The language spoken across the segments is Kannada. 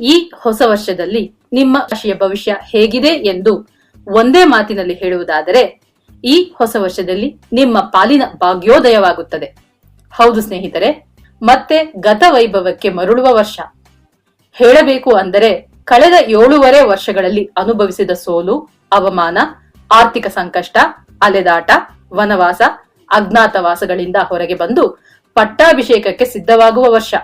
ಈ ಹೊಸ ವರ್ಷದಲ್ಲಿ ನಿಮ್ಮ ರಾಶಿಯ ಭವಿಷ್ಯ ಹೇಗಿದೆ ಎಂದು ಒಂದೇ ಮಾತಿನಲ್ಲಿ ಹೇಳುವುದಾದರೆ, ಈ ಹೊಸ ವರ್ಷದಲ್ಲಿ ನಿಮ್ಮ ಪಾಲಿನ ಭಾಗ್ಯೋದಯವಾಗುತ್ತದೆ. ಹೌದು ಸ್ನೇಹಿತರೆ, ಮತ್ತೆ ಗತ ವೈಭವಕ್ಕೆ ಮರಳುವ ವರ್ಷ. ಹೇಳಬೇಕು ಅಂದರೆ, ಕಳೆದ ಏಳೂವರೆ ವರ್ಷಗಳಲ್ಲಿ ಅನುಭವಿಸಿದ ಸೋಲು, ಅವಮಾನ, ಆರ್ಥಿಕ ಸಂಕಷ್ಟ, ಅಲೆದಾಟ, ವನವಾಸ, ಅಜ್ಞಾತವಾಸಗಳಿಂದ ಹೊರಗೆ ಬಂದು ಪಟ್ಟಾಭಿಷೇಕಕ್ಕೆ ಸಿದ್ಧವಾಗುವ ವರ್ಷ.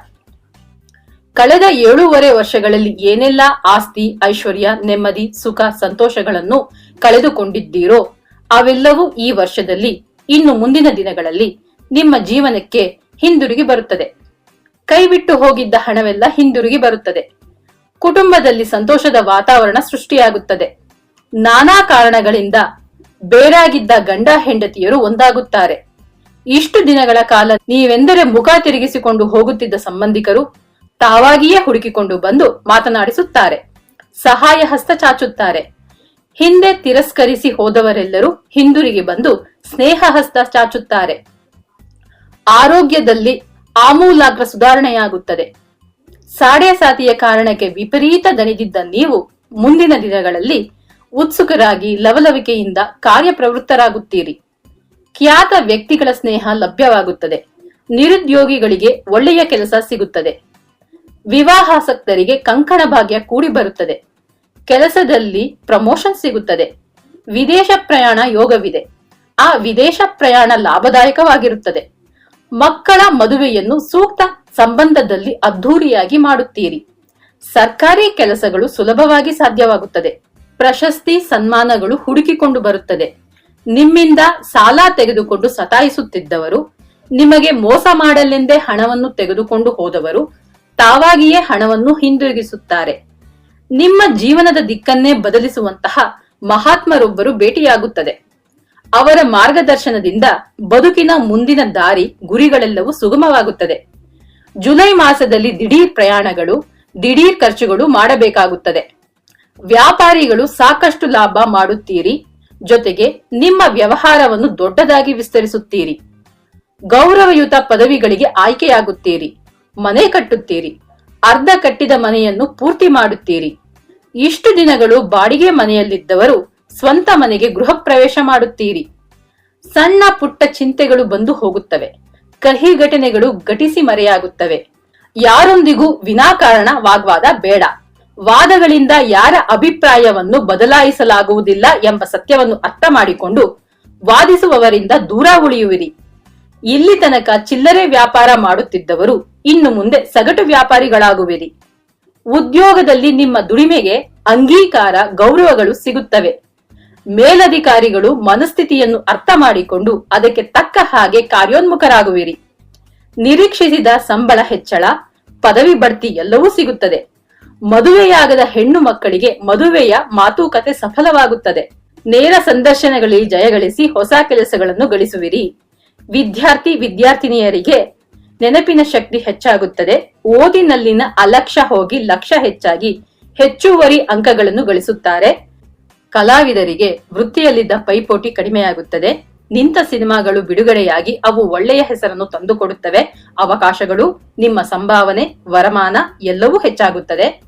ಕಳೆದ ಏಳೂವರೆ ವರ್ಷಗಳಲ್ಲಿ ಏನೆಲ್ಲ ಆಸ್ತಿ, ಐಶ್ವರ್ಯ, ನೆಮ್ಮದಿ, ಸುಖ, ಸಂತೋಷಗಳನ್ನು ಕಳೆದುಕೊಂಡಿದ್ದೀರೋ ಅವೆಲ್ಲವೂ ಈ ವರ್ಷದಲ್ಲಿ, ಇನ್ನು ಮುಂದಿನ ದಿನಗಳಲ್ಲಿ ನಿಮ್ಮ ಜೀವನಕ್ಕೆ ಹಿಂದಿರುಗಿ ಬರುತ್ತದೆ. ಕೈಬಿಟ್ಟು ಹೋಗಿದ್ದ ಹಣವೆಲ್ಲ ಹಿಂದಿರುಗಿ ಬರುತ್ತದೆ. ಕುಟುಂಬದಲ್ಲಿ ಸಂತೋಷದ ವಾತಾವರಣ ಸೃಷ್ಟಿಯಾಗುತ್ತದೆ. ನಾನಾ ಕಾರಣಗಳಿಂದ ಬೇರಾಗಿದ್ದ ಗಂಡ ಹೆಂಡತಿಯರು ಒಂದಾಗುತ್ತಾರೆ. ಇಷ್ಟು ದಿನಗಳ ಕಾಲ ನೀವೆಂದರೆ ಮುಖ ತಿರುಗಿಸಿಕೊಂಡು ಹೋಗುತ್ತಿದ್ದ ಸಂಬಂಧಿಕರು ತಾವಾಗಿಯೇ ಹುಡುಕಿಕೊಂಡು ಬಂದು ಮಾತನಾಡಿಸುತ್ತಾರೆ. ಸಹಾಯ ಹಸ್ತ ಚಾಚುತ್ತಾರೆ. ಹಿಂದೆ ತಿರಸ್ಕರಿಸಿ ಹೋದವರೆಲ್ಲರೂ ಹಿಂದಿರುಗಿ ಬಂದು ಸ್ನೇಹ ಹಸ್ತ ಚಾಚುತ್ತಾರೆ. ಆರೋಗ್ಯದಲ್ಲಿ ಆಮೂಲಾಗ್ರ ಸುಧಾರಣೆಯಾಗುತ್ತದೆ. ಸಾಡೆ ಸಾತಿಯ ಕಾರಣಕ್ಕೆ ವಿಪರೀತ ದಣಿದಿದ್ದ ನೀವು ಮುಂದಿನ ದಿನಗಳಲ್ಲಿ ಉತ್ಸುಕರಾಗಿ ಲವಲವಿಕೆಯಿಂದ ಕಾರ್ಯಪ್ರವೃತ್ತರಾಗುತ್ತೀರಿ. ಖ್ಯಾತ ವ್ಯಕ್ತಿಗಳ ಸ್ನೇಹ ಲಭ್ಯವಾಗುತ್ತದೆ. ನಿರುದ್ಯೋಗಿಗಳಿಗೆ ಒಳ್ಳೆಯ ಕೆಲಸ ಸಿಗುತ್ತದೆ. ವಿವಾಹಾಸಕ್ತರಿಗೆ ಕಂಕಣ ಭಾಗ್ಯ ಕೂಡಿ ಬರುತ್ತದೆ. ಕೆಲಸದಲ್ಲಿ ಪ್ರಮೋಷನ್ ಸಿಗುತ್ತದೆ. ವಿದೇಶ ಪ್ರಯಾಣ ಯೋಗವಿದೆ. ಆ ವಿದೇಶ ಪ್ರಯಾಣ ಲಾಭದಾಯಕವಾಗಿರುತ್ತದೆ. ಮಕ್ಕಳ ಮದುವೆಯನ್ನು ಸೂಕ್ತ ಸಂಬಂಧದಲ್ಲಿ ಅದ್ಧೂರಿಯಾಗಿ ಮಾಡುತ್ತೀರಿ. ಸರ್ಕಾರಿ ಕೆಲಸಗಳು ಸುಲಭವಾಗಿ ಸಾಧ್ಯವಾಗುತ್ತದೆ. ಪ್ರಶಸ್ತಿ ಸನ್ಮಾನಗಳು ಹುಡುಕಿಕೊಂಡು ಬರುತ್ತದೆ. ನಿಮ್ಮಿಂದ ಸಾಲ ತೆಗೆದುಕೊಂಡು ಸತಾಯಿಸುತ್ತಿದ್ದವರು, ನಿಮಗೆ ಮೋಸ ಮಾಡಲೆಂದೇ ಹಣವನ್ನು ತೆಗೆದುಕೊಂಡು ಹೋದವರು ತಾವಾಗಿಯೇ ಹಣವನ್ನು ಹಿಂದಿರುಗಿಸುತ್ತಾರೆ. ನಿಮ್ಮ ಜೀವನದ ದಿಕ್ಕನ್ನೇ ಬದಲಿಸುವಂತಹ ಮಹಾತ್ಮರೊಬ್ಬರು ಭೇಟಿಯಾಗುತ್ತದೆ. ಅವರ ಮಾರ್ಗದರ್ಶನದಿಂದ ಬದುಕಿನ ಮುಂದಿನ ದಾರಿ ಗುರಿಗಳೆಲ್ಲವೂ ಸುಗಮವಾಗುತ್ತದೆ. ಜುಲೈ ಮಾಸದಲ್ಲಿ ದಿಢೀರ್ ಪ್ರಯಾಣಗಳು, ದಿಢೀರ್ ಖರ್ಚುಗಳು ಮಾಡಬೇಕಾಗುತ್ತದೆ. ವ್ಯಾಪಾರಿಗಳು ಸಾಕಷ್ಟು ಲಾಭ ಮಾಡುತ್ತೀರಿ. ಜೊತೆಗೆ ನಿಮ್ಮ ವ್ಯವಹಾರವನ್ನು ದೊಡ್ಡದಾಗಿ ವಿಸ್ತರಿಸುತ್ತೀರಿ. ಗೌರವಯುತ ಪದವಿಗಳಿಗೆ ಆಯ್ಕೆಯಾಗುತ್ತೀರಿ. ಮನೆ ಕಟ್ಟುತ್ತೀರಿ. ಅರ್ಧ ಕಟ್ಟಿದ ಮನೆಯನ್ನು ಪೂರ್ತಿ ಮಾಡುತ್ತೀರಿ. ಇಷ್ಟು ದಿನಗಳು ಬಾಡಿಗೆ ಮನೆಯಲ್ಲಿದ್ದವರು ಸ್ವಂತ ಮನೆಗೆ ಗೃಹ ಪ್ರವೇಶ ಮಾಡುತ್ತೀರಿ. ಸಣ್ಣ ಪುಟ್ಟ ಚಿಂತೆಗಳು ಬಂದು ಹೋಗುತ್ತವೆ. ಕಹಿ ಘಟನೆಗಳು ಘಟಿಸಿ ಮರೆಯಾಗುತ್ತವೆ. ಯಾರೊಂದಿಗೂ ವಿನಾಕಾರಣ ವಾಗ್ವಾದ ಬೇಡ. ವಾದಗಳಿಂದ ಯಾರ ಅಭಿಪ್ರಾಯವನ್ನು ಬದಲಾಯಿಸಲಾಗುವುದಿಲ್ಲ ಎಂಬ ಸತ್ಯವನ್ನು ಅರ್ಥ ಮಾಡಿಕೊಂಡು ವಾದಿಸುವವರಿಂದ ದೂರ ಉಳಿಯುವಿರಿ. ಇಲ್ಲಿ ತನಕ ಚಿಲ್ಲರೆ ವ್ಯಾಪಾರ ಮಾಡುತ್ತಿದ್ದವರು ಇನ್ನು ಮುಂದೆ ಸಗಟು ವ್ಯಾಪಾರಿಗಳಾಗುವಿರಿ. ಉದ್ಯೋಗದಲ್ಲಿ ನಿಮ್ಮ ದುಡಿಮೆಗೆ ಅಂಗೀಕಾರ, ಗೌರವಗಳು ಸಿಗುತ್ತವೆ. ಮೇಲಧಿಕಾರಿಗಳು ಮನಸ್ಥಿತಿಯನ್ನು ಅರ್ಥ ಮಾಡಿಕೊಂಡು ಅದಕ್ಕೆ ತಕ್ಕ ಹಾಗೆ ಕಾರ್ಯೋನ್ಮುಖರಾಗುವಿರಿ. ನಿರೀಕ್ಷಿಸಿದ ಸಂಬಳ ಹೆಚ್ಚಳ, ಪದವಿ ಬಡ್ತಿ ಎಲ್ಲವೂ ಸಿಗುತ್ತದೆ. ಮದುವೆಯಾಗದ ಹೆಣ್ಣು ಮಕ್ಕಳಿಗೆ ಮದುವೆಯ ಮಾತುಕತೆ ಸಫಲವಾಗುತ್ತದೆ. ನೇರ ಸಂದರ್ಶನಗಳಲ್ಲಿ ಜಯಗಳಿಸಿ ಹೊಸ ಕೆಲಸಗಳನ್ನು ಗಳಿಸುವಿರಿ. ವಿದ್ಯಾರ್ಥಿ ವಿದ್ಯಾರ್ಥಿನಿಯರಿಗೆ ನೆನಪಿನ ಶಕ್ತಿ ಹೆಚ್ಚಾಗುತ್ತದೆ. ಓದಿನಲ್ಲಿನ ಅಲಕ್ಷ್ಯ ಹೋಗಿ ಲಕ್ಷ್ಯ ಹೆಚ್ಚಾಗಿ ಹೆಚ್ಚುವರಿ ಅಂಕಗಳನ್ನು ಗಳಿಸುತ್ತಾರೆ. ಕಲಾವಿದರಿಗೆ ವೃತ್ತಿಯಲ್ಲಿದ್ದ ಪೈಪೋಟಿ ಕಡಿಮೆಯಾಗುತ್ತದೆ. ನಿಂತ ಸಿನಿಮಾಗಳು ಬಿಡುಗಡೆಯಾಗಿ ಅವು ಒಳ್ಳೆಯ ಹೆಸರನ್ನು ತಂದುಕೊಡುತ್ತವೆ. ಅವಕಾಶಗಳು, ನಿಮ್ಮ ಸಂಭಾವನೆ, ವರಮಾನ ಎಲ್ಲವೂ ಹೆಚ್ಚಾಗುತ್ತದೆ.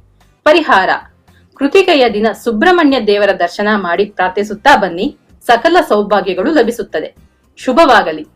ಪರಿಹಾರ. ಕೃತಿಕೆಯ ದಿನ ಸುಬ್ರಹ್ಮಣ್ಯ ದೇವರ ದರ್ಶನ ಮಾಡಿ ಪ್ರಾರ್ಥಿಸುತ್ತಾ ಬನ್ನಿ. ಸಕಲ ಸೌಭಾಗ್ಯಗಳು ಲಭಿಸುತ್ತದೆ. ಶುಭವಾಗಲಿ.